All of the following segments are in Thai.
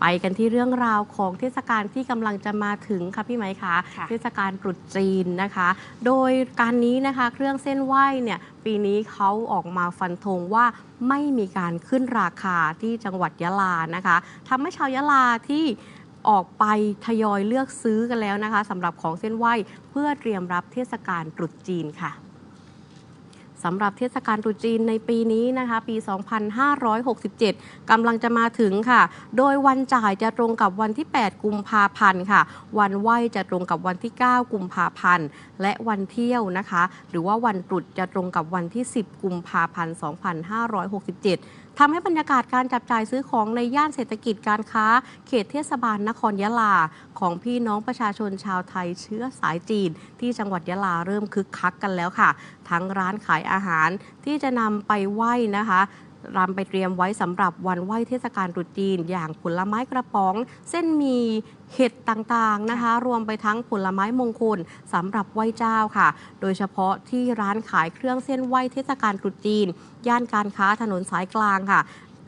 ไปกันที่เรื่องราวของเทศกาลที่กำลังจะมาถึงค่ะพี่ไหมคะค่ะ เทศกาลตรุษจีนนะคะ โดยการนี้นะคะเครื่องเส้นไหว้เนี่ยปีนี้เขาออกมาฟันธงว่าไม่มีการขึ้นราคาที่จังหวัดยะลานะคะทำให้ชาวยะลาที่ออกไปทยอยเลือกซื้อกันแล้วนะคะสำหรับของเส้นไหว้เพื่อเตรียมรับเทศกาลตรุษจีนค่ะ สำหรับเทศกาลตรุษจีนในปีนี้นะคะปี 2567 กำลังจะมาถึงค่ะ โดยวันจ่ายจะตรงกับวันที่ 8 กุมภาพันธ์ค่ะ วันไหวจะตรงกับวันที่ 9 กุมภาพันธ์ และวันเที่ยวนะคะ หรือว่าวันตรุษจะตรงกับวันที่ 10 กุมภาพันธ์ 2567 ทำให้บรรยากาศการจับจ่ายซื้อของในย่านเศรษฐกิจการค้า เขตเทศบาลนครยะลา ของพี่น้องประชาชนชาวไทยเชื้อสายจีน ที่จังหวัดยะลาเริ่มคึกคักกันแล้วค่ะ ทั้งร้านขายอาหารที่จะนำไปไหว้นะคะ รำไปเตรียมไว้สำหรับวันไหว้เทศกาลตรุษจีน อย่างผลไม้กระป๋อง เส้นมีเห็ดต่างๆนะคะ รวมไปทั้งผลไม้มงคลสำหรับไหว้เจ้าค่ะ โดยเฉพาะที่ร้านขายเครื่องเส้นไหว้เทศกาลตรุษจีน ย่านการค้าถนนสายกลางค่ะ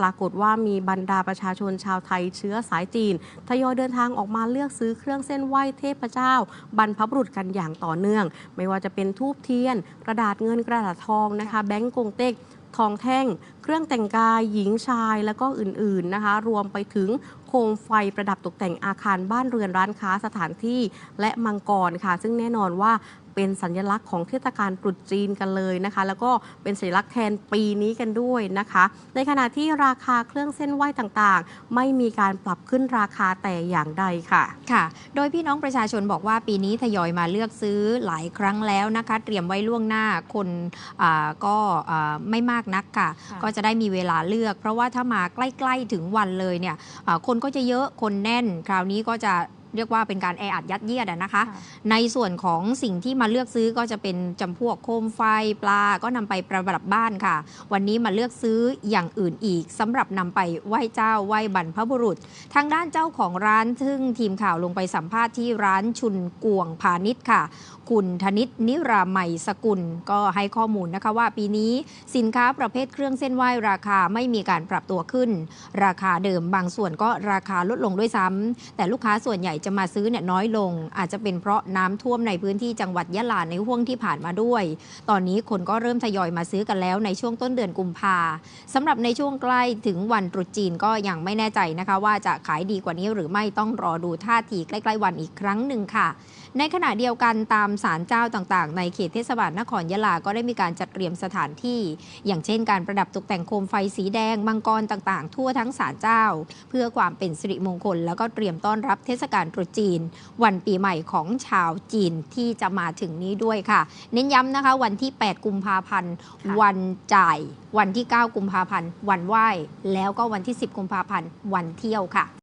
ปรากฏว่ามีบรรดาประชาชนชาวไทยเชื้อสายจีนทยอยเดินทางออกมาเลือกซื้อเครื่องเส้นไหว้เทพเจ้า บรรพบุรุษกันอย่างต่อเนื่อง ไม่ว่าจะเป็นทูบเทียน กระดาษเงินกระดาษทองนะคะ แบงก์กงเต็ก ทองแท่ง เครื่องแต่งกาย หญิงชายแล้วก็อื่นๆนะคะ รวมไปถึงโคมไฟประดับตกแต่งอาคารบ้านเรือนร้านค้าสถานที่และมังกรค่ะ ซึ่งแน่นอนว่าเป็นสัญลักษณ์ของเทศกาลตรุษจีนกันเลยนะคะ แล้วก็เป็นสัญลักษณ์แทนปีนี้กันด้วยนะคะ ในขณะที่ราคาเครื่องเส้นไหว้ต่างๆ ไม่มีการปรับขึ้นราคาแต่อย่างใดค่ะค่ะ โดยพี่น้องประชาชนบอกว่าปีนี้ทยอยมาเลือกซื้อหลายครั้งแล้วนะคะ เตรียมไว้ล่วงหน้าคนอ่าก็อ่าไม่มากนักค่ะค่ะ ก็จะได้มีเวลาเลือก เพราะว่าถ้ามาใกล้ๆถึงวันเลยเนี่ยอ่าคนก็จะเยอะคนแน่นคราวนี้ก็จะ เรียกว่าเป็นการแออัดยัดเยียดอะนะคะ ในส่วนของสิ่งที่มาเลือกซื้อก็จะเป็นจำพวกโคมไฟปลาก็นำไปประดับบ้านค่ะ วันนี้มาเลือกซื้ออย่างอื่นอีกสำหรับนำไปไหว้เจ้าไหว้บรรพบุรุษ ทางด้านเจ้าของร้านซึ่งทีมข่าวลงไปสัมภาษณ์ที่ร้านชุนกวงพาณิชย์ค่ะ คุณธนิตนิรามัยสกุลก็ให้ข้อมูลนะคะว่าปีนี้สินค้าประเภทเครื่องเส้นไหว้ราคาไม่มีการปรับตัวขึ้น ราคาเดิมบางส่วนก็ราคาลดลงด้วยซ้ำแต่ลูกค้าส่วนใหญ่จะมาซื้อเนี่ยน้อยลง อาจจะเป็นเพราะน้ำท่วมในพื้นที่จังหวัดยะลาในห่วงที่ผ่านมาด้วย ตอนนี้คนก็เริ่มทยอยมาซื้อกันแล้วในช่วงต้นเดือนกุมภาสำหรับในช่วงใกล้ถึงวันตรุษจีนก็ยังไม่แน่ใจนะคะ ว่าจะขายดีกว่านี้หรือไม่ต้องรอดูท่าทีใกล้ๆวันอีกครั้งหนึ่งค่ะ ในขณะเดียวกันตามศาลเจ้าต่างๆ ในเขตเทศบาลนครยะลาก็ได้มีการจัดเตรียมสถานที่ อย่างเช่น การประดับตกแต่งโคมไฟสีแดงมังกรต่างๆ ทั่วทั้งศาลเจ้า เพื่อความเป็นสิริมงคลแล้วก็เตรียมต้อนรับเทศกาลตรุษจีน วันปีใหม่ของชาวจีนที่จะมาถึงนี้ด้วยค่ะ เน้นย้ำนะคะ วันที่ 8 กุมภาพันธ์ค่ะวันจ่าย วันที่ 9 กุมภาพันธ์ วันไหว้ แล้วก็วันที่ 10 กุมภาพันธ์ วันเที่ยวค่ะ